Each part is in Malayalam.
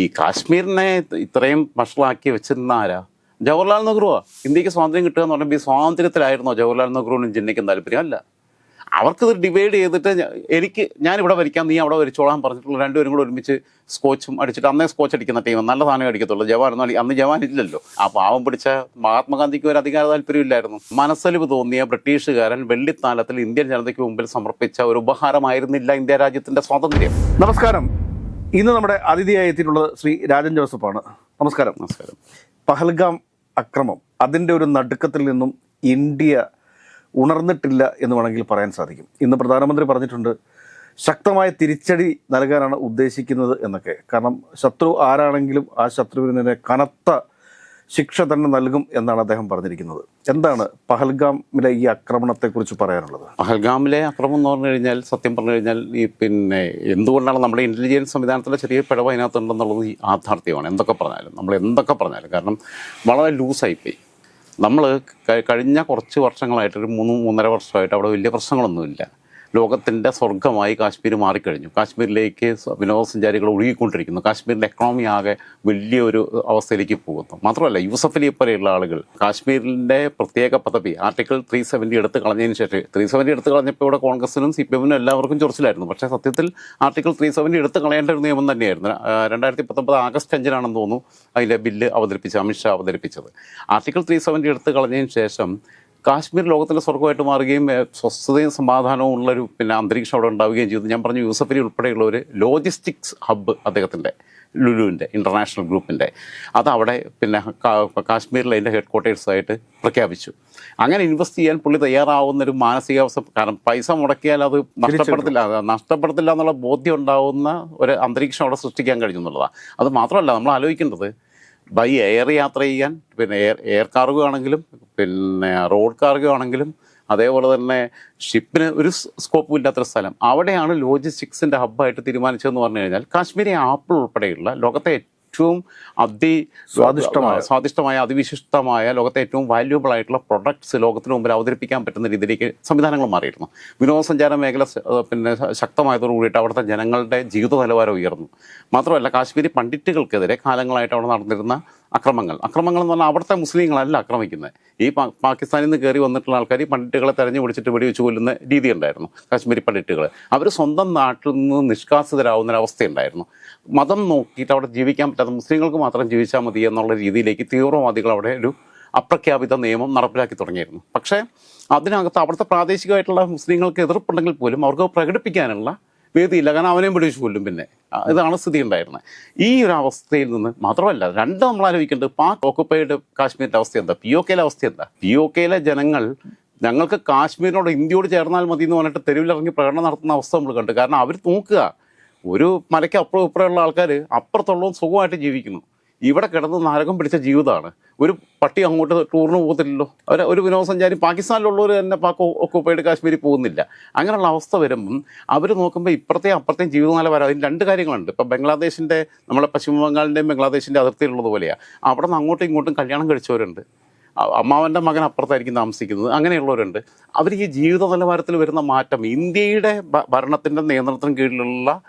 ഈ കാശ്മീരിനെ ഇത്രയും വഷളാക്കി വെച്ചിരുന്ന ആരാ? ജവഹർലാൽ നെഹ്റുവാ? ഇന്ത്യയ്ക്ക് സ്വാതന്ത്ര്യം കിട്ടുക എന്ന് പറയുമ്പോൾ ഈ സ്വാതന്ത്ര്യത്തിലായിരുന്നോ ജവഹർലാൽ നെഹ്റുവിനും ജിന്നയ്ക്കും താല്പര്യം? അല്ല. അവർക്കിത് ഡിവൈഡ് ചെയ്തിട്ട് എനിക്ക് ഞാൻ ഇവിടെ വരിക്കാം നീ അവിടെ വരച്ചോളാൻ പറഞ്ഞിട്ടുള്ള രണ്ടുപേരും കൂടെ ഒരുമിച്ച് സ്കോച്ചും അടിച്ചിട്ട് അന്നേ സ്കോച്ച് അടിക്കുന്ന ടീം. നല്ല സാധനം അടിക്കത്തുള്ളൂ. ജവാൻ അന്ന് ജവാൻ ഇല്ലല്ലോ. ആ പാവം പിടിച്ച മഹാത്മാഗാന്ധിക്ക് ഒരു അധികാര താല്പര്യമില്ലായിരുന്നു മനസ്സലിവ് തോന്നിയ ബ്രിട്ടീഷുകാരൻ വെള്ളിത്താലത്തിൽ ഇന്ത്യൻ ജനതയ്ക്ക് മുമ്പിൽ സമർപ്പിച്ച ഒരു ഉപഹാരമായിരുന്നില്ല ഇന്ത്യ രാജ്യത്തിന്റെ സ്വാതന്ത്ര്യം. നമസ്കാരം. ഇന്ന് നമ്മുടെ അതിഥിയായി എത്തിയിട്ടുള്ളത് ശ്രീ രാജൻ ജോസഫാണ്. നമസ്കാരം. നമസ്കാരം. പഹൽഗാം അക്രമം അതിന്റെ ഒരു നടുക്കത്തിൽ നിന്നും ഇന്ത്യ ഉണർന്നിട്ടില്ല എന്ന് വേണമെങ്കിൽ പറയാൻ സാധിക്കും. ഇന്ന് പ്രധാനമന്ത്രി പറഞ്ഞിട്ടുണ്ട് ശക്തമായ തിരിച്ചടി നൽകാനാണ് ഉദ്ദേശിക്കുന്നത് എന്നൊക്കെ. കാരണം ശത്രു ആരാണെങ്കിലും ആ ശത്രുവിനെ കനത്ത ശിക്ഷ തന്നെ നൽകും എന്നാണ് അദ്ദേഹം പറഞ്ഞിരിക്കുന്നത്. എന്താണ് പഹൽഗാമിലെ ഈ ആക്രമണത്തെക്കുറിച്ച് പറയാനുള്ളത്? പഹൽഗാമിലെ ആക്രമണം എന്ന് പറഞ്ഞു കഴിഞ്ഞാൽ സത്യം പറഞ്ഞു കഴിഞ്ഞാൽ ഈ പിന്നെ എന്തുകൊണ്ടാണ് നമ്മുടെ ഇന്റലിജൻസ് സംവിധാനത്തിലെ ചെറിയ പിഴവ് അതിനകത്തുണ്ടെന്നുള്ളത് ഈ യാഥാർത്ഥ്യമാണ്. എന്തൊക്കെ പറഞ്ഞാലും നമ്മൾ എന്തൊക്കെ പറഞ്ഞാലും. കാരണം വളരെ ലൂസായിപ്പോയി. നമ്മൾ കഴിഞ്ഞ കുറച്ച് വർഷങ്ങളായിട്ട് ഒരു മൂന്ന് മൂന്നര വർഷമായിട്ട് അവിടെ വലിയ പ്രശ്നങ്ങളൊന്നുമില്ല. ലോകത്തിന്റെ സ്വർഗമായി കാശ്മീർ മാറിക്കഴിഞ്ഞു. കാശ്മീരിലേക്ക് വിനോദസഞ്ചാരികൾ ഒഴുകിക്കൊണ്ടിരിക്കുന്നു. കാശ്മീരിന്റെ എക്കണോമി ആകെ വലിയൊരു അവസ്ഥയിലേക്ക് പോകുന്നു. മാത്രമല്ല യൂസഫ് അലി പോലെയുള്ള ആളുകൾ കാശ്മീരിന്റെ പ്രത്യേക പദവി ആർട്ടിക്കിൾ ത്രീ സെവന്റി എടുത്ത് കളഞ്ഞതിന് ശേഷം ത്രീ സെവന്റി എടുത്ത് കളഞ്ഞപ്പോൾ ഇവിടെ കോൺഗ്രസിനും സി പി എമ്മിനും എല്ലാവർക്കും ചൊറിച്ചിലായിരുന്നു. പക്ഷേ സത്യത്തിൽ ആർട്ടിക്കിൾ ത്രീ സെവന്റി എടുത്ത് കളയേണ്ട ഒരു നിയമം തന്നെയായിരുന്നു. രണ്ടായിരത്തി പത്തൊമ്പത് ആഗസ്റ്റ് അഞ്ചിനാണെന്ന് തോന്നുന്നു അതിന്റെ ബില്ല് അവതരിപ്പിച്ച് അമിത്ഷാ അവതരിപ്പിച്ചത്. ആർട്ടിക്കിൾ ത്രീ സെവന്റി എടുത്ത് കളഞ്ഞതിന് ശേഷം കാശ്മീർ ലോകത്തിലെ സ്വർഗമായിട്ട് മാറുകയും സ്വസ്ഥതയും സമാധാനവും ഉള്ളൊരു പിന്നെ അന്തരീക്ഷം അവിടെ ഉണ്ടാവുകയും ചെയ്തു. ഞാൻ പറഞ്ഞു യൂസഫലി ഉൾപ്പെടെയുള്ള ഒരു ലോജിസ്റ്റിക്സ് ഹബ്ബ് അദ്ദേഹത്തിന്റെ ലുലുവിന്റെ ഇന്റർനാഷണൽ ഗ്രൂപ്പിന്റെ. അത് അവിടെ പിന്നെ കാശ്മീരിൽ അതിന്റെ ഹെഡ് ക്വാർട്ടേഴ്സായിട്ട് പ്രഖ്യാപിച്ചു. അങ്ങനെ ഇൻവെസ്റ്റ് ചെയ്യാൻ പുള്ളി തയ്യാറാവുന്ന ഒരു മാനസികാവസ്ഥ കാരണം പൈസ മുടക്കിയാൽ അത് നഷ്ടപ്പെടത്തില്ല. നഷ്ടപ്പെടത്തില്ല എന്നുള്ള ബോധ്യം ഉണ്ടാവുന്ന ഒരു അന്തരീക്ഷം അവിടെ സൃഷ്ടിക്കാൻ കഴിഞ്ഞു എന്നുള്ളതാണ് അത് മാത്രമല്ല നമ്മൾ ആലോചിക്കേണ്ടത് ബൈ എയർ യാത്ര ചെയ്യാൻ പിന്നെ എയർ കാർഗോ ആണെങ്കിലും പിന്നെ റോഡ് കാർഗോ ആണെങ്കിലും അതേപോലെ തന്നെ ഷിപ്പിന് ഒരു സ്കോപ്പും ഇല്ലാത്തൊരു സ്ഥലം. അവിടെയാണ് ലോജിസ്റ്റിക്സിന്റെ ഹബ്ബായിട്ട് തീരുമാനിച്ചതെന്ന് പറഞ്ഞു കഴിഞ്ഞാൽ കാശ്മീരി ആപ്പിൾ ഉൾപ്പെടെയുള്ള ലോകത്തെ ഏറ്റവും അതി സ്വാദിഷ്ടമായ. സ്വാദിഷ്ടമായ അതിവിശിഷ്ടമായ ലോകത്തെ ഏറ്റവും വാല്യൂബിൾ ആയിട്ടുള്ള പ്രൊഡക്ട്സ് ലോകത്തിന് മുമ്പിൽ അവതരിപ്പിക്കാൻ പറ്റുന്ന രീതിയിലേക്ക് സംവിധാനങ്ങൾ മാറിയിരുന്നു വിനോദസഞ്ചാര മേഖല പിന്നെ ശക്തമായതോടു കൂടിയിട്ട് അവിടുത്തെ ജനങ്ങളുടെ ജീവിത നിലവാരം ഉയർന്നു മാത്രമല്ല കാശ്മീരി പണ്ഡിറ്റുകൾക്കെതിരെ കാലങ്ങളായിട്ട് അവിടെ നടന്നിരുന്ന അക്രമങ്ങൾ. അക്രമങ്ങൾ എന്ന് പറഞ്ഞാൽ അവിടുത്തെ മുസ്ലിങ്ങളല്ല ആക്രമിക്കുന്നത്. ഈ പാകിസ്ഥാനിൽ നിന്ന് കയറി വന്നിട്ടുള്ള ആൾക്കാർ ഈ പണ്ഡിറ്റുകളെ തെരഞ്ഞു പിടിച്ചിട്ട് വെടിവെച്ച് കൊല്ലുന്ന രീതി ഉണ്ടായിരുന്നു. കാശ്മീരി പണ്ഡിറ്റുകൾ അവർ സ്വന്തം നാട്ടിൽ നിന്ന് നിഷ്കാസിതരാകുന്ന ഒരു അവസ്ഥയുണ്ടായിരുന്നു. മതം നോക്കിയിട്ട് അവിടെ ജീവിക്കാൻ പറ്റാത്ത മുസ്ലിങ്ങൾക്ക് മാത്രം ജീവിച്ചാൽ മതി എന്നുള്ള രീതിയിലേക്ക് തീവ്രവാദികൾ അവിടെ ഒരു അപ്രഖ്യാപിത നിയമം നടപ്പിലാക്കി തുടങ്ങിയിരുന്നു. പക്ഷേ അതിനകത്ത് അവിടുത്തെ പ്രാദേശികമായിട്ടുള്ള മുസ്ലിങ്ങൾക്ക് എതിർപ്പുണ്ടെങ്കിൽ പോലും അവർക്ക് പ്രകടിപ്പിക്കാനുള്ള വേദിയില്ല കാരണം അവനെയും പിടിച്ചു കൊല്ലും പിന്നെ. ഇതാണ് സ്ഥിതി ഉണ്ടായിരുന്നത്. ഈ ഒരു അവസ്ഥയിൽ നിന്ന് മാത്രമല്ല രണ്ട് നമ്മൾ ആലോചിക്കേണ്ടത് പാക് ഓക്കുപ്പൈഡ് കാശ്മീരിന്റെ അവസ്ഥ എന്താ? പി ഒ കെയിലെ അവസ്ഥ എന്താ? പി ഒ കെയിലെ ജനങ്ങൾ ഞങ്ങൾക്ക് കാശ്മീരിനോട് ഇന്ത്യയോട് ചേർന്നാൽ മതി എന്ന് പറഞ്ഞിട്ട് തെരുവിലിറങ്ങി പ്രകടനം നടത്തുന്ന അവസ്ഥ നമ്മൾ കണ്ടു. കാരണം അവർ നോക്കുക ഒരു മലയ്ക്ക് അപ്പുറം ഇപ്പുറമുള്ള ആൾക്കാർ അപ്പുറത്തുള്ളതും സുഖമായിട്ട് ജീവിക്കുന്നു. ഇവിടെ കിടന്ന് നരകം പിടിച്ച ജീവിതമാണ്. ഒരു പട്ടി അങ്ങോട്ട് ടൂറിന് പോകത്തില്ലല്ലോ. അവർ ഒരു വിനോദസഞ്ചാരി പാകിസ്ഥാനിലുള്ളവർ തന്നെ പാക്ക് ഒക്കുപ്പൈഡ് കാശ്മീരിൽ പോകുന്നില്ല. അങ്ങനെയുള്ള അവസ്ഥ വരുമ്പം അവർ നോക്കുമ്പോൾ ഇപ്പുറത്തെയും അപ്പുറത്തെയും ജീവിത നിലവാരം അതിന് രണ്ട് കാര്യങ്ങളുണ്ട്. ഇപ്പം ബംഗ്ലാദേശിന്റെ നമ്മളെ പശ്ചിമ ബംഗാളിന്റെയും ബംഗ്ലാദേശിന്റെ അതിർത്തിയിലുള്ളത് പോലെയാണ് അവിടെ നിന്ന് അങ്ങോട്ടും ഇങ്ങോട്ടും കല്യാണം കഴിച്ചവരുണ്ട്. അമ്മാവന്റെ മകൻ അപ്പുറത്തായിരിക്കും താമസിക്കുന്നത്. അങ്ങനെയുള്ളവരുണ്ട്. അവർ ഈ ജീവിത നിലവാരത്തിൽ വരുന്ന മാറ്റം ഇന്ത്യയുടെ ഭരണത്തിന്റെ നിയന്ത്രണത്തിന് കീഴിലുള്ള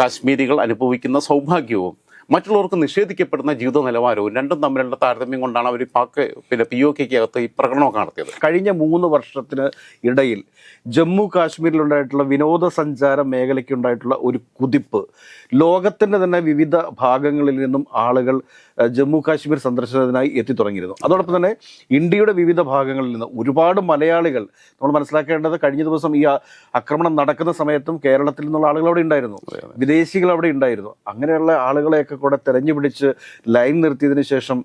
കാശ്മീരികൾ അനുഭവിക്കുന്ന സൗഭാഗ്യവും മറ്റുള്ളവർക്ക് നിഷേധിക്കപ്പെടുന്ന ജീവിത നിലവാരവും രണ്ടും തമ്മിലുള്ള താരതമ്യം കൊണ്ടാണ് അവർ പാക്ക് പിന്നെ പി ഒ കെക്ക് അകത്ത് ഈ പ്രകടനമൊക്കെ നടത്തിയത്. കഴിഞ്ഞ മൂന്ന് വർഷത്തിന് ഇടയിൽ ജമ്മു കാശ്മീരിലുണ്ടായിട്ടുള്ള വിനോദസഞ്ചാര മേഖലയ്ക്കുണ്ടായിട്ടുള്ള ഒരു കുതിപ്പ് ലോകത്തിന്റെ തന്നെ വിവിധ ഭാഗങ്ങളിൽ നിന്നും ആളുകൾ ജമ്മു കാശ്മീർ സന്ദർശനത്തിനായി എത്തിത്തുടങ്ങിയിരുന്നു അതോടൊപ്പം തന്നെ ഇന്ത്യയുടെ വിവിധ ഭാഗങ്ങളിൽ നിന്ന് ഒരുപാട് മലയാളികൾ നമ്മൾ മനസ്സിലാക്കേണ്ടത് കഴിഞ്ഞ ദിവസം ഈ ആക്രമണം നടക്കുന്ന സമയത്തും കേരളത്തിൽ നിന്നുള്ള ആളുകൾ അവിടെ ഉണ്ടായിരുന്നു വിദേശികൾ അവിടെ ഉണ്ടായിരുന്നു. അങ്ങനെയുള്ള ആളുകളെയൊക്കെ കൂടെ തെരഞ്ഞു പിടിച്ച് ലൈൻ നിർത്തിയതിനു ശേഷം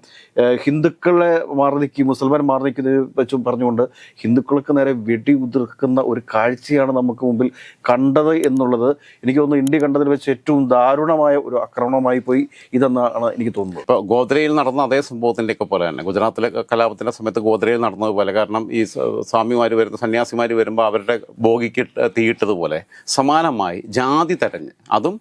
ഹിന്ദുക്കളെ മാറി നിൽക്കി മുസൽമാൻ മാറി നിൽക്കുന്നതിനെ വെച്ചും പറഞ്ഞുകൊണ്ട് ഹിന്ദുക്കൾക്ക് നേരെ വെടി ഉതിർക്കുന്ന ഒരു കാഴ്ചയാണ് നമുക്ക് മുമ്പിൽ കണ്ടത് എന്നുള്ളത് എനിക്ക് തോന്നുന്നു ഇന്ത്യ കണ്ടതിൽ വെച്ച് ഏറ്റവും ദാരുണമായ ഒരു ആക്രമണമായി പോയി ഇതെന്നാണ് എനിക്ക് തോന്നുന്നത്. ഇപ്പോൾ ഗോദ്രയിൽ നടന്ന അതേ സംഭവത്തിന്റെ ഒക്കെ പോലെ തന്നെ. ഗുജറാത്തിലെ കലാപത്തിന്റെ സമയത്ത് ഗോദ്രയിൽ നടന്നതുപോലെ കാരണം ഈ സ്വാമിമാർ വരുന്ന സന്യാസിമാർ വരുമ്പോൾ അവരുടെ ബോഗിക്ക് തീയിട്ടതുപോലെ സമാനമായി ജാതി തെരഞ്ഞ്. അതും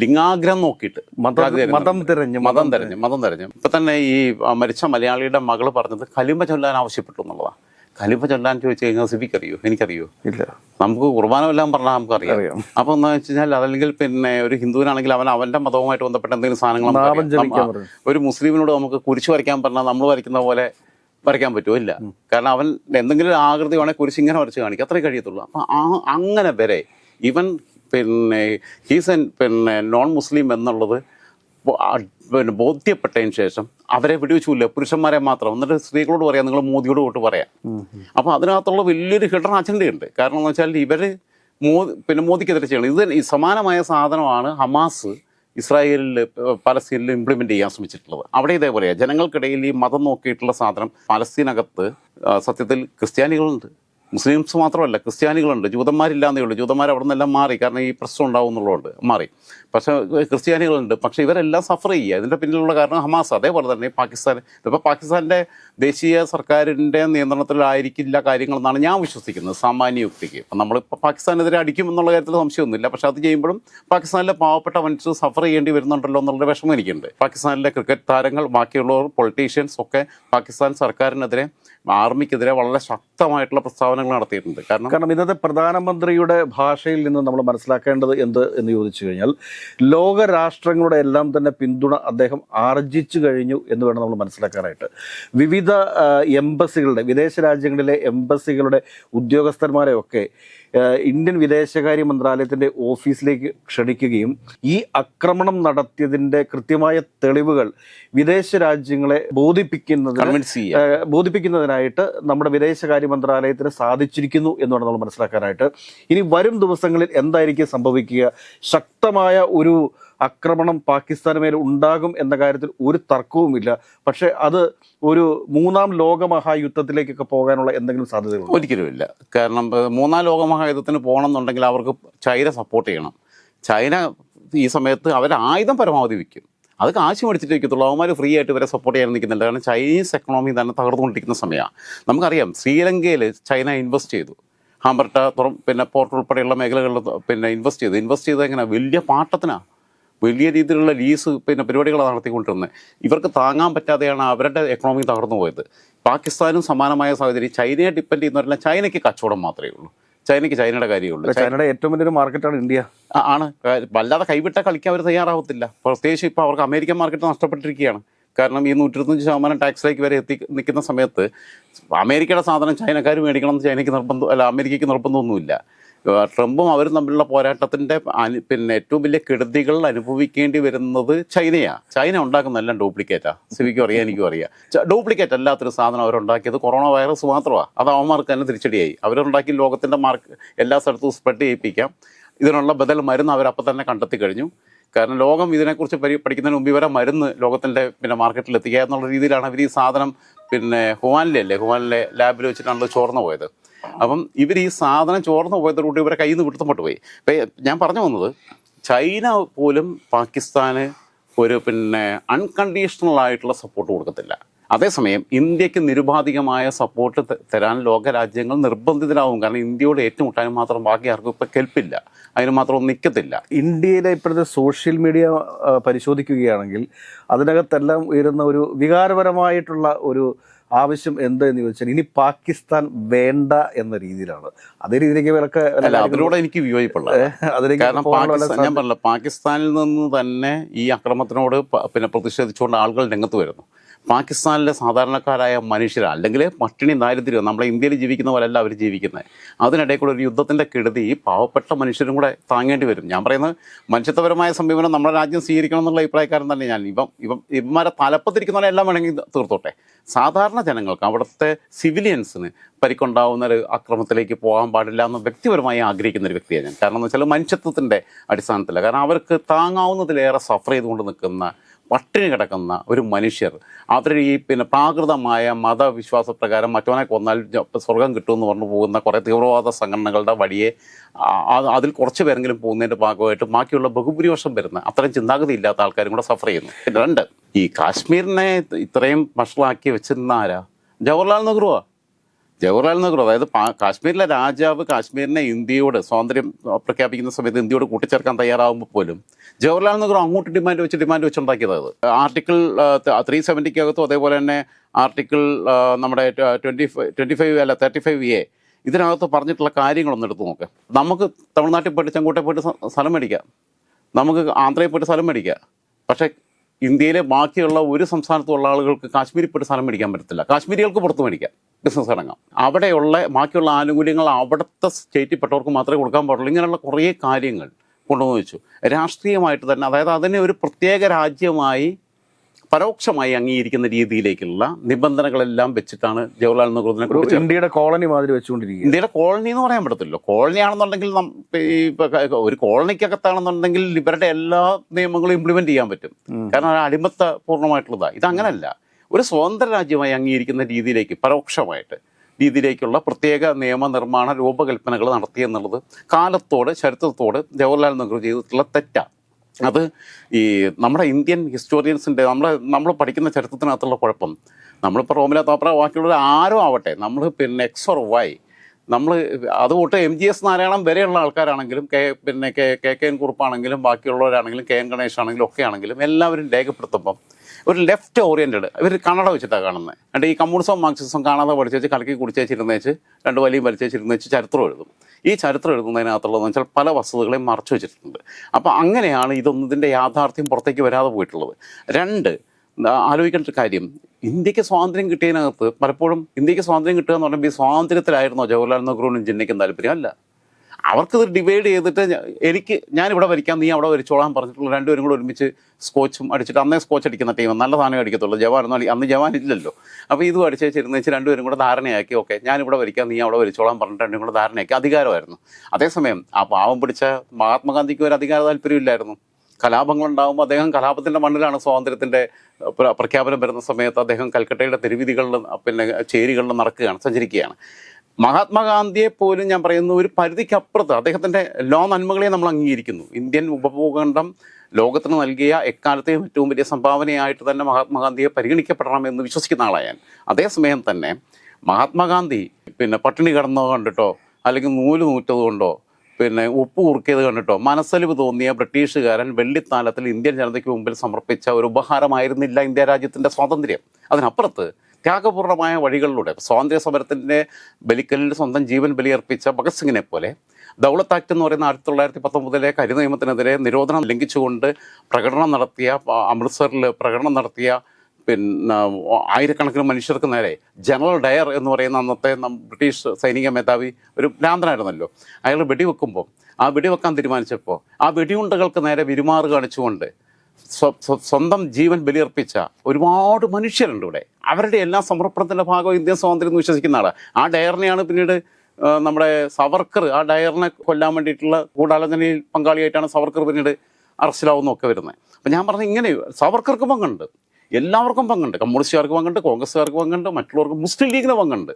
ലിംഗാഗ്രഹം നോക്കിയിട്ട് മതം- തിരഞ്ഞ് മതം തിരഞ്ഞ് മതം തിരഞ്ഞ്. ഇപ്പൊ തന്നെ ഈ മരിച്ച മലയാളിയുടെ മകൾ പറഞ്ഞത് കലിമ ചൊല്ലാൻ ആവശ്യപ്പെട്ടു എന്നുള്ളതാണ് കലിമ ചൊല്ലാൻ ചോദിച്ചു കഴിഞ്ഞാൽ സിബിക്ക് അറിയോ എനിക്കറിയോ? ഇല്ല. നമുക്ക് കുർബാന എല്ലാം പറഞ്ഞാൽ നമുക്ക് അറിയാം. അപ്പൊ എന്താ വെച്ച് കഴിഞ്ഞാൽ അതല്ലെങ്കിൽ പിന്നെ ഒരു ഹിന്ദുവിനാണെങ്കിൽ അവൻ അവന്റെ മതവുമായിട്ട് ബന്ധപ്പെട്ട എന്തെങ്കിലും സാധനങ്ങൾ. ഒരു മുസ്ലിമിനോട് നമുക്ക് കുരിശ് വരയ്ക്കാൻ പറഞ്ഞാൽ നമ്മൾ വരയ്ക്കുന്ന പോലെ വരയ്ക്കാൻ പറ്റുമോ? ഇല്ല. കാരണം അവൻ എന്തെങ്കിലും ആകൃതി വേണേൽ കുരിശ് ഇങ്ങനെ വരച്ച് കാണിക്കും. അത്രേ കഴിയത്തുള്ളൂ. അപ്പം ആ അങ്ങനെ വരെ ഇവൻ പിന്നെ ഹീസ് എൻ പിന്നെ നോൺ മുസ്ലിം എന്നുള്ളത് പിന്നെ ബോധ്യപ്പെട്ടതിന് ശേഷം അവരെ വിടുവിച്ചില്ല പുരുഷന്മാരെ മാത്രം. എന്നിട്ട് സ്ത്രീകളോട് പറയാം നിങ്ങൾ മോദിയോട് പോയിട്ട് പറയാം. അപ്പോൾ അതിനകത്തുള്ള വലിയൊരു ഹിഡൻ അജണ്ടയുണ്ട് കാരണം എന്ന് വെച്ചാൽ ഇവർ മോദി പിന്നെ മോദിക്കെതിരെ ചെയ്യണം. ഇത് ഈ സമാനമായ സാധനമാണ് ഹമാസ് ഇസ്രായേലിൽ പലസ്തീനിൽ ഇംപ്ലിമെന്റ് ചെയ്യാൻ ശ്രമിച്ചിട്ടുള്ളത്. അവിടെ ഇതേപോലെയാണ് ജനങ്ങൾക്കിടയിൽ ഈ മതം നോക്കിയിട്ടുള്ള സാധനം പലസ്തീനകത്ത് സത്യത്തിൽ ക്രിസ്ത്യാനികളുണ്ട്. മുസ്ലിംസ് മാത്രമല്ല ക്രിസ്ത്യാനികളുണ്ട്. ജൂതന്മാരില്ലാന്നേ ഉള്ളൂ. ജൂതന്മാർ അവിടെ നിന്നെല്ലാം മാറി. കാരണം ഈ പ്രശ്നം ഉണ്ടാവും എന്നുള്ളതുകൊണ്ട് മാറി. പക്ഷേ ക്രിസ്ത്യാനികളുണ്ട്. പക്ഷേ ഇവരെല്ലാം സഫർ ചെയ്യുക. ഇതിന്റെ പിന്നിലുള്ള കാരണം ഹമാസ്. അതേപോലെ തന്നെ പാകിസ്ഥാൻ. ഇപ്പോൾ പാകിസ്ഥാന്റെ ദേശീയ സർക്കാരിന്റെ നിയന്ത്രണത്തിലായിരിക്കില്ല കാര്യങ്ങളെന്നാണ് ഞാൻ വിശ്വസിക്കുന്നത് സാമാന്യ യുക്തിക്ക്. അപ്പം നമ്മളിപ്പോൾ പാകിസ്ഥാനെതിരെ അടിക്കും എന്നുള്ള കാര്യത്തിൽ സംശയമൊന്നുമില്ല. പക്ഷേ അത് ചെയ്യുമ്പോഴും പാകിസ്ഥാനിലെ പാവപ്പെട്ട മനുഷ്യർ സഫർ ചെയ്യേണ്ടി വരുന്നുണ്ടല്ലോ എന്നുള്ള വിഷമം എനിക്കുണ്ട്. പാകിസ്ഥാനിലെ ക്രിക്കറ്റ് താരങ്ങൾ ബാക്കിയുള്ളവർ പൊളിറ്റീഷ്യൻസ് ഒക്കെ പാകിസ്ഥാൻ സർക്കാരിനെതിരെ ആർമിക്കെതിരെ വളരെ ശക്തമായിട്ടുള്ള പ്രസ്താവനകൾ നടത്തിയിട്ടുണ്ട്. കാരണം കാരണം ഇന്നത്തെ പ്രധാനമന്ത്രിയുടെ ഭാഷയിൽ നിന്ന് നമ്മൾ മനസ്സിലാക്കേണ്ടത് എന്ത് എന്ന് ചോദിച്ചു കഴിഞ്ഞാൽ ലോക രാഷ്ട്രങ്ങളുടെ എല്ലാം തന്നെ പിന്തുണ അദ്ദേഹം ആർജിച്ചു കഴിഞ്ഞു എന്ന് വേണം നമ്മൾ മനസ്സിലാക്കാനായിട്ട്. വിവിധ എംബസികളുടെ വിദേശ രാജ്യങ്ങളിലെ എംബസികളുടെ ഉദ്യോഗസ്ഥന്മാരെ ഒക്കെ ആ, ഇന്ത്യൻ വിദേശകാര്യ മന്ത്രാലയത്തിന്റെ ഓഫീസിലേക്ക് ക്ഷണിക്കുകയും ഈ ആക്രമണം നടത്തിയതിന്റെ കൃത്യമായ തെളിവുകൾ വിദേശ രാജ്യങ്ങളെ ബോധിപ്പിക്കുന്നതിന് ബോധിപ്പിക്കുന്നതിനായിട്ട് നമ്മുടെ വിദേശകാര്യ മന്ത്രാലയത്തിന് സാധിച്ചിരിക്കുന്നു എന്നാണ് നമ്മൾ മനസ്സിലാക്കാനായിട്ട്. ഇനി വരും ദിവസങ്ങളിൽ എന്തായിരിക്കും സംഭവിക്കുക? ശക്തമായ ഒരു ആക്രമണം പാകിസ്ഥാന് മേൽ ഉണ്ടാകും എന്ന കാര്യത്തിൽ ഒരു തർക്കവുമില്ല. പക്ഷേ അത് ഒരു മൂന്നാം ലോകമഹായുദ്ധത്തിലേക്കൊക്കെ പോകാനുള്ള എന്തെങ്കിലും സാധ്യതകളുണ്ട് ഒരിക്കലുമില്ല. കാരണം മൂന്നാം ലോകമഹായുദ്ധത്തിന് പോകണമെന്നുണ്ടെങ്കിൽ അവർക്ക് ചൈന സപ്പോർട്ട് ചെയ്യണം. ചൈന ഈ സമയത്ത് അവർ ആയുധം പരമാവധി വിൽക്കും. അത് കാശ് മേടിച്ചിട്ട് വയ്ക്കത്തുള്ളൂ അവന്മാർ ഫ്രീ ആയിട്ട് ഇവരെ സപ്പോർട്ട് ചെയ്യാൻ നിൽക്കുന്നില്ല. കാരണം ചൈനീസ് എക്കണോമി തന്നെ തകർന്നുകൊണ്ടിരിക്കുന്ന സമയമാണ് നമുക്കറിയാം ശ്രീലങ്കയിൽ ചൈന ഇൻവെസ്റ്റ് ചെയ്തു. ഹാമ്പർട്ട തുറം പിന്നെ പോർട്ട് ഉൾപ്പെടെയുള്ള മേഖലകളിൽ പിന്നെ ഇൻവെസ്റ്റ് ചെയ്തു. ഇൻവെസ്റ്റ് ചെയ്തത് എങ്ങനെ വലിയ പാട്ടത്തിനാണ് വലിയ രീതിയിലുള്ള ലീസ് പിന്നെ പരിപാടികളാണ് നടത്തിക്കൊണ്ടിരുന്നത്. ഇവർക്ക് താങ്ങാൻ പറ്റാതെയാണ് അവരുടെ എക്കണോമി തകർന്നു പോയത്. പാകിസ്ഥാനും സമാനമായ സാഹചര്യം. ചൈനയെ ഡിപ്പെൻഡ് ചെയ്യുന്നവരെല്ലാം ചൈനയ്ക്ക് കച്ചവടം മാത്രമേ ഉള്ളൂ. ചൈനയ്ക്ക് ചൈനയുടെ കാര്യമുള്ളൂ. ചൈനയുടെ ഏറ്റവും വലിയൊരു മാർക്കറ്റാണ് ഇന്ത്യ. ആണ്. വല്ലാതെ കൈവിട്ട കളിക്കാൻ അവർ തയ്യാറാവത്തില്ല. പ്രത്യേകിച്ച് ഇപ്പോൾ അവർക്ക് അമേരിക്കൻ മാർക്കറ്റ് നഷ്ടപ്പെട്ടിരിക്കുകയാണ്. കാരണം ഈ നൂറ്റിരുപത്തഞ്ച് ശതമാനം ടാക്സിലേക്ക് വരെ എത്തി നിൽക്കുന്ന സമയത്ത് അമേരിക്കയുടെ സാധനം ചൈനക്കാർ മേടിക്കണം എന്ന് ചൈനയ്ക്ക് നിർബന്ധം അല്ല അമേരിക്കയ്ക്ക് നിർബന്ധമൊന്നുമില്ല. ട്രംപും അവരും തമ്മിലുള്ള പോരാട്ടത്തിന്റെ പിന്നെ ഏറ്റവും വലിയ കെടുതികൾ അനുഭവിക്കേണ്ടി വരുന്നത് ചൈനയാണ് ചൈന ഉണ്ടാക്കുന്ന എല്ലാം ഡ്യൂപ്ലിക്കേറ്റാണ് സിവിക്കും അറിയാം എനിക്കും അറിയാം. ഡ്യൂപ്ലിക്കേറ്റ് അല്ലാത്തൊരു സാധനം അവരുണ്ടാക്കിയത് കൊറോണ വൈറസ് മാത്രമാണ് അത് അവന്മാർക്ക് തന്നെ തിരിച്ചടിയായി. അവരുണ്ടാക്കി ലോകത്തിന്റെ മാർക്ക് എല്ലാ സ്ഥലത്തും സ്പ്രെഡ് ചെയ്യിപ്പിക്കാം. ഇതിനുള്ള ബദൽ മരുന്ന് അവരപ്പം തന്നെ കണ്ടെത്തി കഴിഞ്ഞു. കാരണം ലോകം ഇതിനെക്കുറിച്ച് പരി പഠിക്കുന്നതിന് മുമ്പ് ഇവരെ മരുന്ന് ലോകത്തിന്റെ പിന്നെ മാർക്കറ്റിൽ എത്തിക്കുക എന്നുള്ള രീതിയിലാണ് അവർ ഈ സാധനം പിന്നെ ഹുവാനിലെ അല്ലേ? ഹുവാനിലെ ലാബിൽ വെച്ചിട്ടാണല്ലോ ചോർന്നു പോയത്. അപ്പം ഇവർ ഈ സാധനം ചോർന്നു പോയതോടുകൂടി ഇവരെ കയ്യിൽ നിന്ന് വിട്ടുമ്പോട്ട് പോയി ഇപ്പം ഞാൻ പറഞ്ഞു വന്നത് ചൈന പോലും പാകിസ്ഥാന് ഒരു പിന്നെ അൺകണ്ടീഷണൽ ആയിട്ടുള്ള സപ്പോർട്ട് കൊടുക്കത്തില്ല. അതേസമയം ഇന്ത്യയ്ക്ക് നിരുപാധികമായ സപ്പോർട്ട് തരാൻ ലോകരാജ്യങ്ങൾ നിർബന്ധിതരാകും കാരണം ഇന്ത്യയോട് ഏറ്റുമുട്ടാനും മാത്രം ബാക്കി ആർക്കും ഇപ്പം കെൽപ്പില്ല. അതിന് മാത്രം നിൽക്കത്തില്ല ഇന്ത്യയിലെ ഇപ്പോഴത്തെ സോഷ്യൽ മീഡിയ പരിശോധിക്കുകയാണെങ്കിൽ അതിനകത്തെല്ലാം ഉയരുന്ന ഒരു വികാരപരമായിട്ടുള്ള ഒരു ആവശ്യം എന്ത് എന്ന് ചോദിച്ചാൽ ഇനി പാകിസ്ഥാൻ വേണ്ട എന്ന രീതിയിലാണ്. അതേ രീതിയിലേക്ക് ഇവരൊക്കെ അതിലൂടെ എനിക്ക് വിയോജിപ്പുള്ള ഞാൻ പറഞ്ഞില്ല പാകിസ്ഥാനിൽ നിന്ന് തന്നെ ഈ അക്രമത്തിനോട് പിന്നെ പ്രതിഷേധിച്ചുകൊണ്ട് ആളുകൾ രംഗത്ത് വരുന്നു. പാകിസ്ഥാനിലെ സാധാരണക്കാരായ മനുഷ്യർ അല്ലെങ്കിൽ പട്ടിണി ദാരിദ്ര്യം നമ്മളെ ഇന്ത്യയിൽ ജീവിക്കുന്ന പോലെയല്ല അവർ ജീവിക്കുന്നത് അതിനിടയിൽ കൂടെ ഒരു യുദ്ധത്തിന്റെ കെടുതി പാവപ്പെട്ട മനുഷ്യരും കൂടെ താങ്ങേണ്ടി വരും. ഞാൻ പറയുന്നത് മനുഷ്യത്വപരമായ സമീപനം നമ്മുടെ രാജ്യം സ്വീകരിക്കണം എന്നുള്ള അഭിപ്രായക്കാരൻ തന്നെ ഞാൻ. ഇപ്പം ഇപ്പം ഇവന്മാരെ തലപ്പത്തിരിക്കുന്നവരെ എല്ലാം വേണമെങ്കിൽ തീർത്തോട്ടെ. സാധാരണ ജനങ്ങൾക്ക് അവിടുത്തെ സിവിലിയൻസിന് പരിക്കുണ്ടാവുന്ന ഒരു അക്രമത്തിലേക്ക് പോകാൻ പാടില്ല എന്ന് വ്യക്തിപരമായി ആഗ്രഹിക്കുന്ന ഒരു വ്യക്തിയാണ് ഞാൻ. കാരണം എന്ന് വെച്ചാൽ മനുഷ്യത്വത്തിന്റെ അടിസ്ഥാനത്തില്ല കാരണം അവർക്ക് താങ്ങാവുന്നതിലേറെ സഫർ ചെയ്തുകൊണ്ട് നിൽക്കുന്ന പട്ടിണി കിടക്കുന്ന ഒരു മനുഷ്യർ അവർ ഈ പിന്നെ പ്രാകൃതമായ മതവിശ്വാസ പ്രകാരം മറ്റവനെ കൊന്നാൽ സ്വർഗം കിട്ടുമെന്ന് പറഞ്ഞു പോകുന്ന കുറേ തീവ്രവാദ സംഘടനകളുടെ വഴിയെ അതിൽ കുറച്ച് പേരെങ്കിലും പോകുന്നതിന്റെ ഭാഗമായിട്ട് ബാക്കിയുള്ള ബഹുഭൂരിപക്ഷം വരുന്ന അത്രയും ചിന്താഗതി ഇല്ലാത്ത ആൾക്കാരും കൂടെ സഫർ ചെയ്യുന്നു. പിന്നെ രണ്ട് ഈ കാശ്മീരിനെ ഇത്രയും വഷളാക്കി വെച്ചിരുന്ന ആരാ? ജവഹർലാൽ നെഹ്റുവാ? ജവഹർലാൽ നെഹ്റു അതായത് കാശ്മീരിലെ രാജാവ് കാശ്മീരിനെ ഇന്ത്യയോട് സ്വാതന്ത്ര്യം പ്രഖ്യാപിക്കുന്ന സമയത്ത് ഇന്ത്യയോട് കൂട്ടിച്ചേർക്കാൻ തയ്യാറാകുമ്പോൾ പോലും ജവഹർലാൽ നെഹ്റു അങ്ങോട്ട് ഡിമാൻഡ് വെച്ച് ഡിമാൻഡ് വെച്ചുണ്ടാക്കിയത് ആർട്ടിക്കിൾ ത്രീ സെവന്റിക്കകത്തും അതേപോലെ തന്നെ ആർട്ടിക്കിൾ നമ്മുടെ ട്വന്റി ട്വന്റി ഫൈവ് അല്ല തേർട്ടി ഫൈവ് എ ഇതിനകത്ത് പറഞ്ഞിട്ടുള്ള കാര്യങ്ങളൊന്നും എടുത്ത് നോക്ക്. നമുക്ക് തമിഴ്നാട്ടിൽ പോയിട്ട് ചെങ്കോട്ടെ പോയിട്ട് സ്ഥ- സ്ഥലം മേടിക്കാം. നമുക്ക് ആന്ധ്രയിൽ പോയിട്ട് സ്ഥലം മേടിക്കാം. പക്ഷേ ഇന്ത്യയിലെ ബാക്കിയുള്ള ഒരു സംസ്ഥാനത്തുള്ള ആളുകൾക്ക് കാശ്മീരിൽ പോയിട്ട് സ്ഥലം മേടിക്കാൻ പറ്റത്തില്ല. കാശ്മീരികൾക്ക് പുറത്ത് മേടിക്കാം. ബിസിനസ് തുടങ്ങാം അവിടെയുള്ള ബാക്കിയുള്ള ആനുകൂല്യങ്ങൾ അവിടുത്തെ സ്റ്റേറ്റിൽപ്പെട്ടവർക്ക് മാത്രമേ കൊടുക്കാൻ പാടുള്ളൂ. ഇങ്ങനെയുള്ള കുറേ കാര്യങ്ങൾ കൊണ്ടുവന്ന് വെച്ചു. രാഷ്ട്രീയമായിട്ട് തന്നെ അതായത് അതിനെ ഒരു പ്രത്യേക രാജ്യമായി പരോക്ഷമായി അംഗീകരിക്കുന്ന രീതിയിലേക്കുള്ള നിബന്ധനകളെല്ലാം വെച്ചിട്ടാണ് ജവഹർലാൽ നെഹ്റുവിനെ കുറിച്ച് ഇന്ത്യയുടെ കോളനി മാതിരി വെച്ചുകൊണ്ടിരിക്കുക ഇന്ത്യയുടെ കോളനി എന്ന് പറയാൻ പറ്റത്തില്ലോ. കോളനി ആണെന്നുണ്ടെങ്കിൽ ഒരു കോളനിക്കകത്താണെന്നുണ്ടെങ്കിൽ ഇവരുടെ എല്ലാ നിയമങ്ങളും ഇംപ്ലിമെന്റ് ചെയ്യാൻ പറ്റും. കാരണം അടിമത്ത പൂർണമായിട്ടുള്ളതാണ് ഇതങ്ങനല്ല. ഒരു സ്വതന്ത്ര രാജ്യമായി അംഗീകരിക്കുന്ന രീതിയിലേക്ക് പരോക്ഷമായിട്ട് രീതിയിലേക്കുള്ള പ്രത്യേക നിയമനിർമ്മാണ രൂപകൽപ്പനകൾ നടത്തി എന്നുള്ളത് കാലത്തോട് ചരിത്രത്തോട് ജവഹർലാൽ നെഹ്റു ചെയ്തിട്ടുള്ള തെറ്റാണ് അത് ഈ നമ്മുടെ ഇന്ത്യൻ ഹിസ്റ്റോറിയൻസിന്റെ നമ്മളെ നമ്മൾ പഠിക്കുന്ന ചരിത്രത്തിനകത്തുള്ള കുഴപ്പം. നമ്മളിപ്പോൾ റോമില തോപ്ര ബാക്കിയുള്ളവർ ആരോ ആവട്ടെ. നമ്മൾ പിന്നെ എക്സ് ഓർ വൈ നമ്മൾ അത് അതുകൊണ്ട് എം ജി എസ് നാരായണം വരെയുള്ള ആൾക്കാരാണെങ്കിലും കെ പിന്നെ കെ കെ കെ എൻ കുറുപ്പാണെങ്കിലും ബാക്കിയുള്ളവരാണെങ്കിലും കെ എൻ ഗണേഷ് ആണെങ്കിലും ഒക്കെ ആണെങ്കിലും എല്ലാവരും രേഖപ്പെടുത്തുമ്പം ഒരു ലെഫ്റ്റ് ഓറിയന്റഡ് ഇവർ കന്നഡ വെച്ചിട്ടാണ് കാണുന്നത് അണ്ട് ഈ കമ്മ്യൂണിസം മാർക്സിസം കാണാതെ പഠിച്ചേച്ച് കലക്കി കുടിച്ചേച്ചിരുന്നേച്ച് രണ്ട് വലിയും വലിച്ചേച്ചിരുന്നേച്ച് ചരിത്രം എഴുതും. ഈ ചരിത്രം എഴുതുന്നതിനകത്തുള്ളതെന്ന് വെച്ചാൽ പല വസ്തുതകളെയും മറച്ചു വെച്ചിട്ടുണ്ട്. അപ്പോൾ അങ്ങനെയാണ് ഇതൊന്നും ഇതിന്റെ യാഥാർത്ഥ്യം പുറത്തേക്ക് വരാതെ പോയിട്ടുള്ളത്. രണ്ട് ആലോചിക്കേണ്ട കാര്യം. ഇന്ത്യയ്ക്ക് സ്വാതന്ത്ര്യം കിട്ടിയതിനകത്ത് പലപ്പോഴും ഇന്ത്യയ്ക്ക് സ്വാതന്ത്ര്യം കിട്ടുക എന്ന് പറയുമ്പോൾ ഈ സ്വാതന്ത്ര്യത്തിലായിരുന്നോ ജവഹർലാൽ നെഹ്റുവിനും ജിന്നയ്ക്കും താല്പര്യം? അല്ല. അവർക്കിത് ഡിവൈഡ് ചെയ്തിട്ട് എനിക്ക് ഞാനിവിടെ വരയ്ക്കാം നീ അവിടെ വരച്ചോളാൻ പറഞ്ഞിട്ടുള്ള രണ്ടുപേരും കൂടെ ഒരുമിച്ച് സ്കോച്ചും അടിച്ചിട്ട് അന്നേ സ്കോച്ച് അടിക്കുന്ന ടീം. നല്ല സാധനം അടിക്കത്തുള്ളൂ. ജവാൻ അന്ന് ജവാൻ ഇല്ലല്ലോ. അപ്പോൾ ഇതും അടിച്ചേച്ചിരുന്ന് വെച്ച് രണ്ടുപേരും കൂടെ ധാരണയാക്കി ഓക്കെ ഞാനിവിടെ വരയ്ക്കാം നീ അവിടെ വരച്ചോളാൻ പറഞ്ഞിട്ട് രണ്ടും കൂടെ ധാരണയാക്കി. അധികാരമായിരുന്നു. അതേസമയം ആ പാവം പിടിച്ച മഹാത്മാഗാന്ധിക്ക് ഒരു അധികാര താല്പര്യമില്ലായിരുന്നു. കലാപങ്ങൾ ഉണ്ടാകുമ്പോൾ അദ്ദേഹം കലാപത്തിന്റെ മണ്ണിലാണ് സ്വാതന്ത്ര്യത്തിന്റെ പ്രഖ്യാപനം വരുന്ന സമയത്ത് അദ്ദേഹം കൽക്കട്ടയുടെ തെരുവിധികളിൽ പിന്നെ ചേരികളിൽ നടക്കുകയാണ് സഞ്ചരിക്കുകയാണ്. മഹാത്മാഗാന്ധിയെ പോലും ഞാൻ പറയുന്നു ഒരു പരിധിക്കപ്പുറത്ത് അദ്ദേഹത്തിന്റെ ലോ നന്മകളെ നമ്മൾ അംഗീകരിക്കുന്നു. ഇന്ത്യൻ ഉപഭൂഖണ്ഡം ലോകത്തിന് നൽകിയ എക്കാലത്തെയും ഏറ്റവും വലിയ സംഭാവനയായിട്ട് തന്നെ മഹാത്മാഗാന്ധിയെ പരിഗണിക്കപ്പെടണം എന്ന് വിശ്വസിക്കുന്ന ആളാണ് അതേസമയം തന്നെ മഹാത്മാഗാന്ധി പിന്നെ പട്ടിണി കിടന്നത് കണ്ടിട്ടോ അല്ലെങ്കിൽ നൂൽ നൂറ്റത് കൊണ്ടോ പിന്നെ ഉപ്പ് കുറുക്കിയത് കണ്ടിട്ടോ? മനസ്സലിവ് തോന്നിയ ബ്രിട്ടീഷുകാരൻ വെള്ളിത്താലത്തിൽ ഇന്ത്യൻ ജനതയ്ക്ക് മുമ്പിൽ സമർപ്പിച്ച ഒരു ഉപഹാരമായിരുന്നില്ല ഇന്ത്യ രാജ്യത്തിന്റെ സ്വാതന്ത്ര്യം. അതിനപ്പുറത്ത് ത്യാഗപൂർണമായ വഴികളിലൂടെ സ്വാതന്ത്ര്യ സമരത്തിന്റെ ബലിക്കലിൽ സ്വന്തം ജീവൻ ബലിയർപ്പിച്ച ഭഗത് സിംഗിനെ പോലെ ദൗളത്ത് ആക്ട് എന്ന് പറയുന്ന ആയിരത്തി തൊള്ളായിരത്തി പത്തൊമ്പതിലെ കരി നിയമത്തിനെതിരെ നിരോധനം ലംഘിച്ചുകൊണ്ട് പ്രകടനം നടത്തിയ അമൃത്സറിൽ പ്രകടനം നടത്തിയ പിന്നെ ആയിരക്കണക്കിന് മനുഷ്യർക്ക് നേരെ ജനറൽ ഡയർ എന്ന് പറയുന്ന അന്നത്തെ ബ്രിട്ടീഷ് സൈനിക മേധാവി ഒരു ഭ്രാന്തനായിരുന്നല്ലോ. അയാൾ വെടിവെക്കുമ്പോൾ ആ വെടിവെക്കാൻ തീരുമാനിച്ചപ്പോൾ ആ വെടിയുണ്ടകൾക്ക് നേരെ വിരുമാറ് കാണിച്ചുകൊണ്ട് സ്വ- സ്വ- സ്വന്തം ജീവൻ ബലിയർപ്പിച്ച ഒരുപാട് മനുഷ്യരുണ്ട് ഇവിടെ. അവരുടെ എല്ലാ സമർപ്പണത്തിന്റെ ഭാഗം ഇന്ത്യൻ സ്വാതന്ത്ര്യം എന്ന് വിശ്വസിക്കുന്ന ആളാണ് ആ ഡയറിനെയാണ് പിന്നീട് നമ്മുടെ സവർക്കർ ആ ഡയറിനെ കൊല്ലാൻ വേണ്ടിയിട്ടുള്ള ഗൂഢാലോചനയിൽ പങ്കാളിയായിട്ടാണ് സവർക്കർ പിന്നീട് അറസ്റ്റിലാവുന്നൊക്കെ വരുന്നത്. അപ്പം ഞാൻ പറഞ്ഞ ഇങ്ങനെ സവർക്കർക്ക് പങ്കുണ്ട്. എല്ലാവർക്കും പങ്കുണ്ട്. കമ്മ്യൂണിസ്റ്റുകാർക്ക് പങ്കുണ്ട് കോൺഗ്രസ്സുകാർക്ക് പങ്കുണ്ട് മറ്റുള്ളവർക്ക് മുസ്ലിം ലീഗിന് പങ്കുണ്ട്.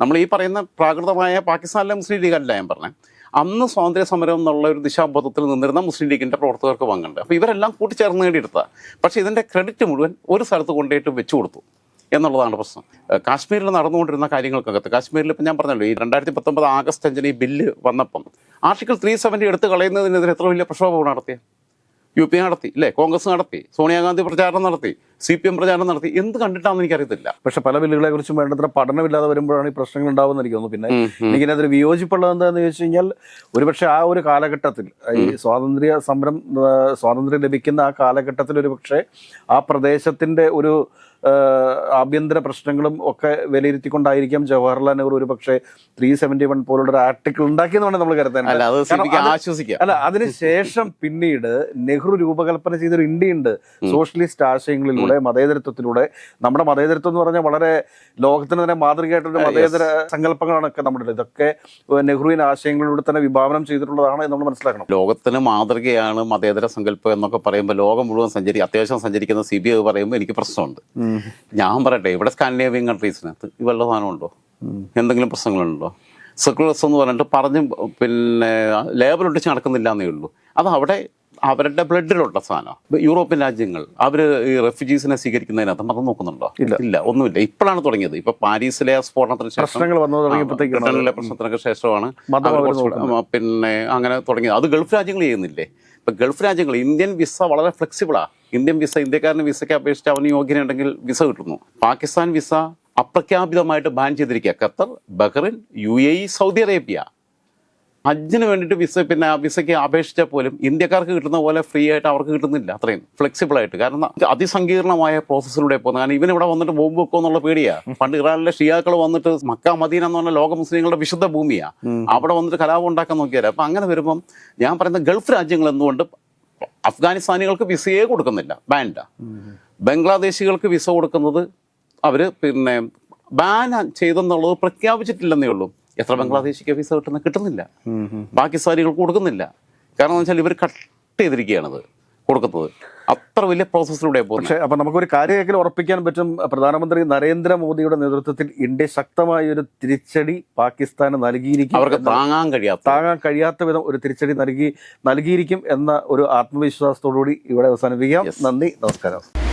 നമ്മൾ ഈ പറയുന്ന പ്രാകൃതമായ പാകിസ്ഥാനിലെ മുസ്ലിം ലീഗ് അല്ല ഞാൻ പറഞ്ഞത് അന്ന് സ്വാതന്ത്ര്യ സമരം എന്നുള്ള ഒരു ദിശാബോധത്തിൽ നിന്നിരുന്ന മുസ്ലിം ലീഗിന്റെ പ്രവർത്തകർക്ക് പങ്കുണ്ട്. അപ്പോൾ ഇവരെല്ലാം കൂട്ടിച്ചേർന്ന് നേടിയെടുത്ത പക്ഷേ ഇതിന്റെ ക്രെഡിറ്റ് മുഴുവൻ ഒരു സ്ഥലത്ത് കൊണ്ടുപോയിട്ട് വെച്ചു കൊടുത്തു എന്നുള്ളതാണ് പ്രശ്നം. കാശ്മീരിൽ നടന്നുകൊണ്ടിരുന്ന കാര്യങ്ങൾക്കകത്ത് കാശ്മീരിൽ ഇപ്പം ഞാൻ പറഞ്ഞല്ലോ ഈ രണ്ടായിരത്തി പത്തൊമ്പത് ആഗസ്റ്റ് അഞ്ചിന് ഈ ബില്ല് വന്നപ്പം ആർട്ടിക്കിൾ ത്രീ സെവന്റി എടുത്ത് കളയുന്നതിനെതിരെ എത്ര വലിയ പ്രക്ഷോഭം നടത്തിയ? യു പി നടത്തി അല്ലേ? കോൺഗ്രസ് നടത്തി സോണിയാഗാന്ധി പ്രചാരണം നടത്തി സി പി എം പ്രചാരണം നടത്തി. എന്ത് കണ്ടിട്ടാണെന്ന് എനിക്കറിയത്തില്ല. പക്ഷെ പല ബില്ലുകളെ കുറിച്ചും വേണ്ടത്ര പഠനമില്ലാതെ വരുമ്പോഴാണ് ഈ പ്രശ്നങ്ങൾ ഉണ്ടാവുമെന്ന് എനിക്ക് തോന്നുന്നു. പിന്നെ. എനിക്കിനകത്തൊരു വിയോജിപ്പുള്ളത് എന്താണെന്ന് ചോദിച്ചു കഴിഞ്ഞാൽ ഒരുപക്ഷെ ആ ഒരു കാലഘട്ടത്തിൽ ഈ സ്വാതന്ത്ര്യ സമരം സ്വാതന്ത്ര്യം ലഭിക്കുന്ന ആ കാലഘട്ടത്തിൽ ഒരു പക്ഷേ ആ പ്രദേശത്തിന്റെ ഒരു ആഭ്യന്തര പ്രശ്നങ്ങളും ഒക്കെ വിലയിരുത്തിക്കൊണ്ടായിരിക്കാം ജവഹർലാൽ നെഹ്റു ഒരു പക്ഷേ ത്രീ സെവന്റി വൺ പോലുള്ള ഒരു ആർട്ടിക്കിൾ ഉണ്ടാക്കിയെന്ന് വേണം നമ്മൾ കരുതാൻ അല്ല അതിനുശേഷം പിന്നീട് നെഹ്റു രൂപകൽപ്പന ചെയ്തൊരു ഇന്ത്യയുണ്ട്. സോഷ്യലിസ്റ്റ് ആശയങ്ങളിലൂടെ മതേതരത്വത്തിലൂടെ. നമ്മുടെ മതേതരത്വം എന്ന് പറഞ്ഞാൽ വളരെ ലോകത്തിന് തന്നെ മാതൃകയായിട്ടൊരു മതേതര സങ്കല്പങ്ങളാണൊക്കെ നമ്മുടെ ഇതൊക്കെ നെഹ്റുവിൻ ആശയങ്ങളിലൂടെ തന്നെ വിഭാവനം ചെയ്തിട്ടുള്ളതാണ് എന്ന് നമ്മൾ മനസ്സിലാക്കണം. ലോകത്തിന് മാതൃകയാണ് മതേതര സങ്കല്പം എന്നൊക്കെ പറയുമ്പോൾ ലോകം മുഴുവൻ സഞ്ചരി അത്യാവശ്യം സഞ്ചരിക്കുന്ന സി ബി ഐ പറയുമ്പോൾ എനിക്ക് പ്രശ്നമുണ്ട്. ഞാൻ പറയട്ടെ ഇവിടെ സ്കാൻഡിനേവിയൻ കൺട്രീസിനകത്ത് ഈ വല്ല സാധനമുണ്ടോ? എന്തെങ്കിലും പ്രശ്നങ്ങളുണ്ടോ? സെക്യുലറിസം എന്ന് പറഞ്ഞിട്ട് പറഞ്ഞ് പിന്നെ ലേബർ ഒട്ടിച്ച് നടക്കുന്നില്ല എന്നേ ഉള്ളൂ. അത് അവിടെ അവരുടെ ബ്ലഡിലുള്ള സാധനം യൂറോപ്യൻ രാജ്യങ്ങൾ അവർ ഈ റെഫ്യൂജീസിനെ സ്വീകരിക്കുന്നതിനകത്ത് മതം നോക്കുന്നുണ്ടോ? ഇല്ല. ഇല്ല ഒന്നുമില്ല. ഇപ്പോഴാണ് തുടങ്ങിയത്. ഇപ്പൊ പാരീസിലെ സ്ഫോടനത്തിന് ശേഷം പ്രശ്നത്തിനൊക്കെ ശേഷമാണ് പിന്നെ അങ്ങനെ തുടങ്ങിയത്. അത് ഗൾഫ് രാജ്യങ്ങൾ ചെയ്യുന്നില്ലേ? ഇപ്പൊ ഗൾഫ് രാജ്യങ്ങൾ ഇന്ത്യൻ വിസ വളരെ ഫ്ലെക്സിബിളാണ് ഇന്ത്യൻ വിസ ഇന്ത്യക്കാരന് വിസയ്ക്ക് അപേക്ഷിച്ച് അവന് യോഗ്യനുണ്ടെങ്കിൽ വിസ കിട്ടുന്നു. പാകിസ്ഥാൻ വിസ അപ്രഖ്യാപിതമായിട്ട് ബാൻ ചെയ്തിരിക്കുക. Qatar Bahrain U A E Saudi Arabia. ഹജ്ജിന് വേണ്ടിയിട്ട് വിസ പിന്നെ ആ വിസയ്ക്ക് അപേക്ഷിച്ചാൽ പോലും ഇന്ത്യക്കാർക്ക് കിട്ടുന്ന പോലെ ഫ്രീ ആയിട്ട് അവർക്ക് കിട്ടുന്നില്ല. അത്രയും ഫ്ലെക്സിബിൾ ആയിട്ട്. കാരണം അതിസങ്കീർണമായ പ്രോസസ്സിലൂടെ പോകുന്നത്. കാരണം ഇവൻ ഇവിടെ വന്നിട്ട് ബോംബ് വെക്കുമോ എന്നുള്ള പേടിയാ. പണ്ട് ഇറാനിലെ ഷിയാക്കൾ വന്നിട്ട് മക്ക മദീന എന്ന് പറഞ്ഞ ലോക മുസ്ലിങ്ങളുടെ വിശുദ്ധ ഭൂമിയാ. അവിടെ വന്നിട്ട് കലാപം ഉണ്ടാക്കാൻ നോക്കിയാൽ അപ്പൊ അങ്ങനെ വരുമ്പം ഞാൻ പറയുന്ന ഗൾഫ് രാജ്യങ്ങൾ എന്തുകൊണ്ട് അഫ്ഗാനിസ്ഥാനികൾക്ക് വിസയെ കൊടുക്കുന്നില്ല. ബാൻഡ ബംഗ്ലാദേശികൾക്ക് വിസ കൊടുക്കുന്നത് അവർ പിന്നെ ബാൻ ചെയ്തെന്നുള്ളത് പ്രഖ്യാപിച്ചിട്ടില്ലെന്നേ ഉള്ളൂ. എത്ര ബംഗ്ലാദേശിക്ക് വിസ കിട്ടുന്ന കിട്ടുന്നില്ല. പാകിസ്ഥാനികൾക്ക് കൊടുക്കുന്നില്ല. കാരണം എന്ന് വെച്ചാൽ ഇവർ കട്ട് ചെയ്തിരിക്കുകയാണത് കൊടുക്കുന്നത്. അത്ര വലിയ പ്രോസസ്സിലൂടെ പക്ഷേ അപ്പൊ നമുക്കൊരു കാര്യമെങ്കിലും ഉറപ്പിക്കാൻ പറ്റും പ്രധാനമന്ത്രി നരേന്ദ്രമോദിയുടെ നേതൃത്വത്തിൽ ഇന്ത്യ ശക്തമായ ഒരു തിരിച്ചടി പാകിസ്ഥാന് നൽകിയിരിക്കും അവർക്ക് താങ്ങാൻ കഴിയാത്ത താങ്ങാൻ കഴിയാത്ത വിധം ഒരു തിരിച്ചടി നൽകി നൽകിയിരിക്കും എന്ന ഒരു ആത്മവിശ്വാസത്തോടുകൂടി ഇവിടെ അവസാനിപ്പിക്കാം. നന്ദി നമസ്കാരം.